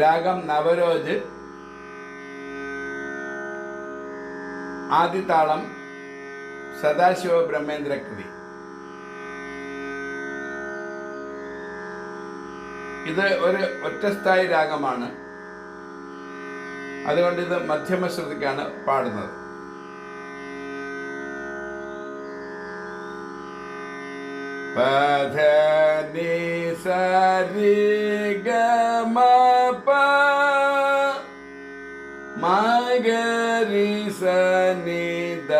രാഗം നവരോജ്. ആദിതാളം സദാശിവ ബ്രഹ്മേന്ദ്ര കൃതി. ഇത് ഒരു ഒറ്റസ്ഥായി രാഗമാണ്. അതുകൊണ്ട് ഇത് മധ്യമ ശ്രുതിക്കാണ് പാടുന്നത്. പധ നി സരി ഗമ മഗരി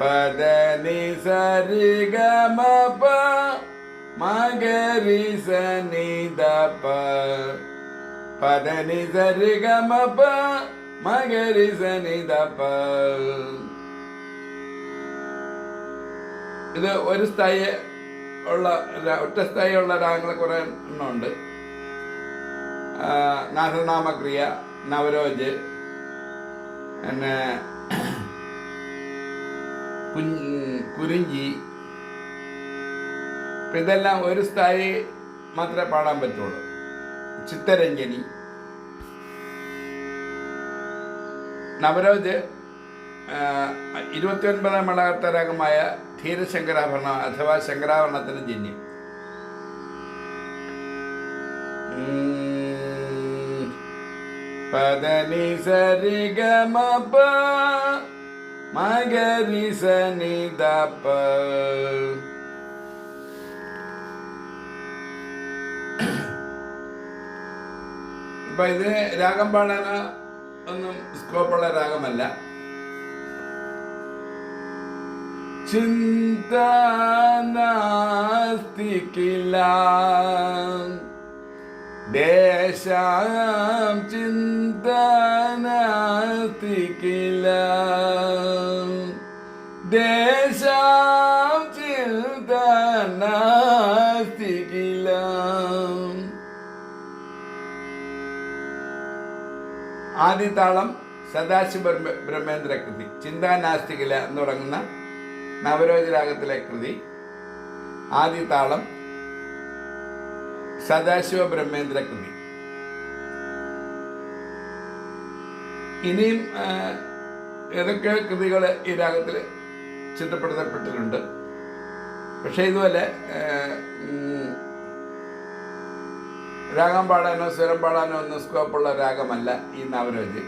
പദനി സരി ഗമ പ മഗരി സനി ദ പ പദ നി സരി ഗമ പ മഗരി സനി ദ ഇത് ഒരു സ്ഥായി ഉള്ള ഒറ്റ സ്ഥായി ഉള്ള രാഗങ്ങൾ കുറേ എണ്ണമുണ്ട്. ആ, നാഥനാമക്രിയ. നവരോജ് പിന്നെ കുരിഞ്ചി. ഇതെല്ലാം ഒരു സ്ഥായി മാത്രമേ പാടാൻ പറ്റുള്ളൂ. ചിത്തരഞ്ജനി. നവരോജ് ഇരുപത്തി ഒൻപതാം മളകത്തരകമായ ധീരശങ്കരാഭരണം അഥവാ ശങ്കരാഭരണത്തിന് ജന്യം. പദനി സരി ഗമ പ മഗരി സനി ദപ്പ ഇത് രാഗം പാടാന ഒന്നും സ്കോപ്പുള്ള രാഗമല്ല. ചിന്ത ദേശം ചിന്ത ആദിതാളം സദാശിവ ബ്രഹ്മ- ബ്രഹ്മേന്ദ്ര കൃതി. ചിന്താനാസ്തികില എന്ന് തുടങ്ങുന്ന നവരോജരാഗത്തിലെ കൃതി. ആദിതാളം സദാശിവ ബ്രഹ്മേന്ദ്ര കൃതി. ഇനിയും ഏതൊക്കെ കൃതികൾ ഈ രാഗത്തിൽ ചിട്ടപ്പെടുത്തപ്പെട്ടിട്ടുണ്ട്? പക്ഷേ ഇതുപോലെ രാഗം പാടാനോ സ്വരം പാടാനോ ഒന്നും സ്കോപ്പുള്ള രാഗമല്ല ഈ നവരോജ്.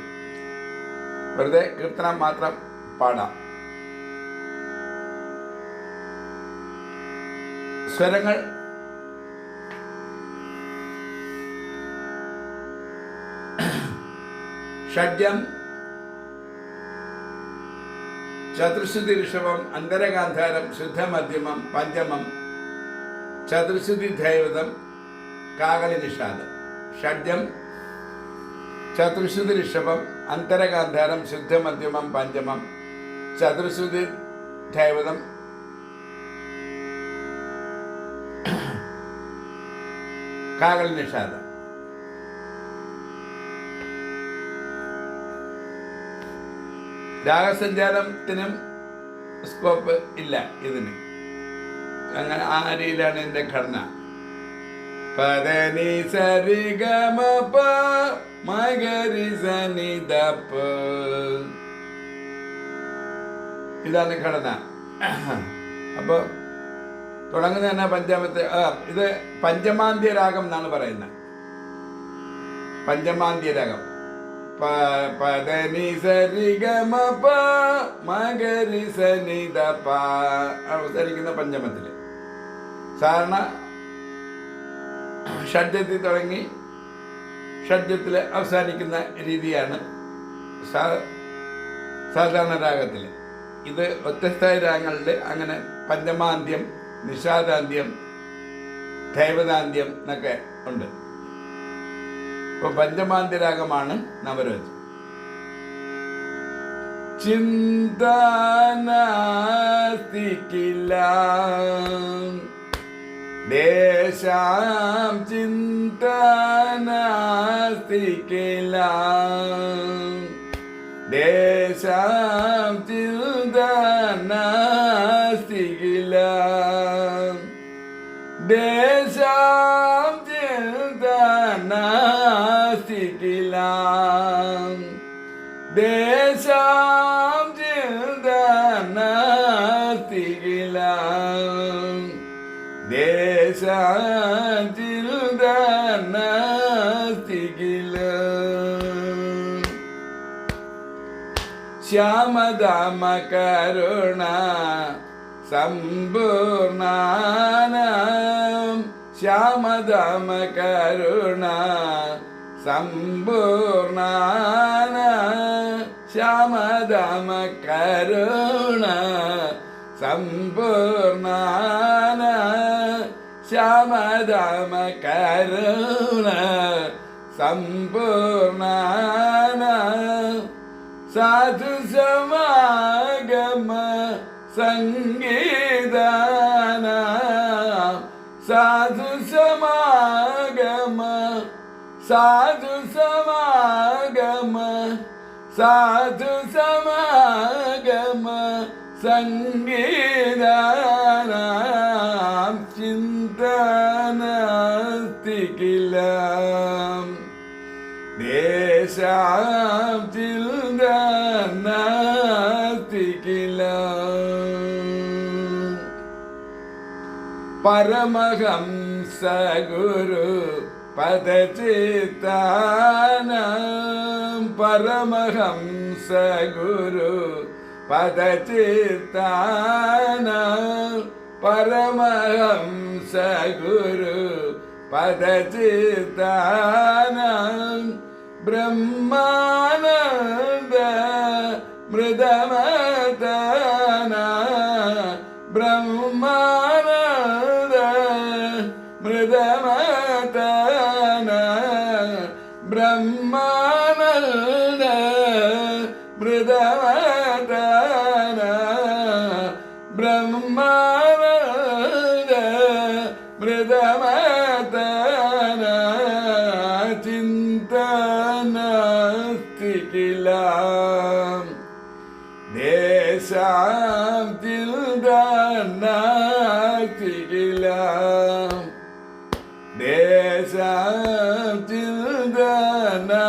വെറുതെ കീർത്തനം മാത്രം പാടാം. സ്വരങ്ങൾ ഷഡ്യം ചതുർശുദ്ധി ഋഷഭം അന്തരഗാന്ധാരം ശുദ്ധമധ്യമം പഞ്ചമം ചതുർശുദ്ധി ധൈവതം കാകളി നിഷാദം. ഷഡ്യം ചതുർശ്രുതി ഋഷഭം അന്തരഗാന്ധാരം ശുദ്ധമധ്യമം പഞ്ചമം ചതുർശ്രുതി ധൈവതം കാകലി നിഷാദം. രാഗസഞ്ചാരത്തിനും സ്കോപ്പ് ഇല്ല ഇതിന്. അങ്ങനെ ആ രീതിയിലാണ് എന്റെ ഘടന. പദനി സരി ഗമ പ മഗരി സനി ഇതാണ് ഘടന. അപ്പോൾ തുടങ്ങുന്ന തന്നെ പഞ്ചാമത്തെ ഇത് പഞ്ചമാന്ത്യ രാഗം എന്നാണ് പറയുന്നത്. പഞ്ചമാന്ത്യ രാഗം. പദനി സരി ഗമ പ മഗരി സനി ദ പ അവതരിക്കുന്ന പഞ്ചമത്തിൽ സാധാരണ ഷഡ്ജത്തിൽ തുടങ്ങി ഷഡ്ജത്തിൽ അവസാനിക്കുന്ന രീതിയാണ് സാധാരണ രാഗത്തിൽ. ഇത് വ്യത്യസ്തമായ രാഗങ്ങളിൽ അങ്ങനെ പഞ്ചമാന്ത്യം നിഷാദാന്ത്യം ദൈവതാന്ത്യം എന്നൊക്കെ ഉണ്ട്. ഇപ്പോൾ പഞ്ചമാന്ത്യ രാഗമാണ് നവരോജ്. ചിന്താനാസ്തിക്കില്ല. ദേശാം ചിന്തനാസ്തിക്കില്ല ദേശാം ചിന്താനാസ്തി കില ശ്യാമദാമ കരുണ സമ്പൂർണാനം. ശ്യാമദാമ കരുണ സമ്പൂർണാന. ശ്യാമദാമ കരുണ സമ്പൂർണാന. ശ്യാമദാമ കരുണ സമ്പൂർണാന സാധു സമാഗമ സംഗീതാന സാധു സമാഗമ സാധു സമാഗമ സാധു സമാഗമ സംഗീതാന ദേശാം ചിന്തനാസ്തി കില പരമഹംസ ഗുരു പദചിത്താനം. പരമഹംസ ഗുരു പദചിത്താനം. പരമഹംസ ഗുരു പദചിത്താനം. బ్రహ్మానంద మృదమతన బ్రహ్మానంద మృదమతన బ్రహ్మ saatinde ne